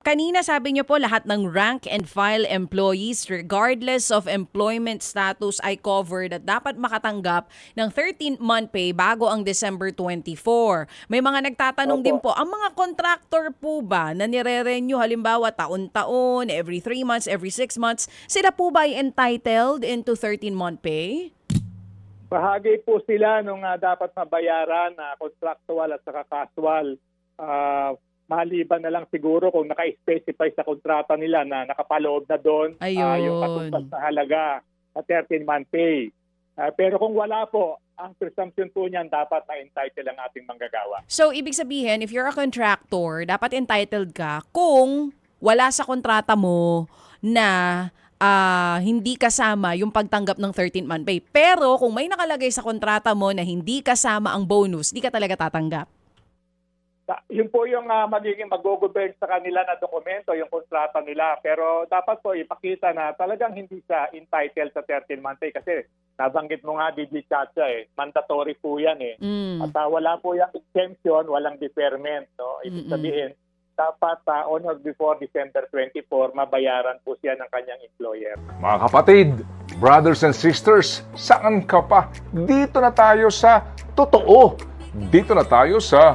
Kanina sabi niyo po lahat ng rank and file employees regardless of employment status ay covered at dapat makatanggap ng 13-month pay bago ang December 24. May mga nagtatanong Opo. din po, ang mga contractor po ba na nire-renew halimbawa taon-taon, every 3 months, every 6 months, sila po ba ay entitled into 13-month pay? Bahagi po sila nung ah, dapat mabayaran na contractual at saka casual. Ah, maliban na lang siguro kung naka-specify sa kontrata nila na nakapaloob na doon ah, Ayun. yung katumbas na halaga sa 13-month pay. Ah, pero kung wala po, ang presumption po niyan dapat na entitled ang ating manggagawa. So, ibig sabihin, if you're a contractor, dapat entitled ka kung wala sa kontrata mo na ah, hindi kasama yung pagtanggap ng 13-month pay. Pero kung may nakalagay sa kontrata mo na hindi kasama ang bonus, di ka talaga tatanggap. Sa- Yun po yung ah, magiging mag-govern sa kanila na dokumento, yung kontrata nila. Pero dapat po ipakita na talagang hindi siya entitled sa 13-month pay kasi nabanggit mo nga, DJ Chacha, eh, mandatory po yan eh. Mm. At ah, wala po yung exemption, walang deferment. No? Ibig Mm-mm. sabihin, dapat ah, on or before December 24, mabayaran po siya ng kanyang employer. Mga kapatid, brothers and sisters, saan ka pa? Dito na tayo sa totoo. Dito na tayo sa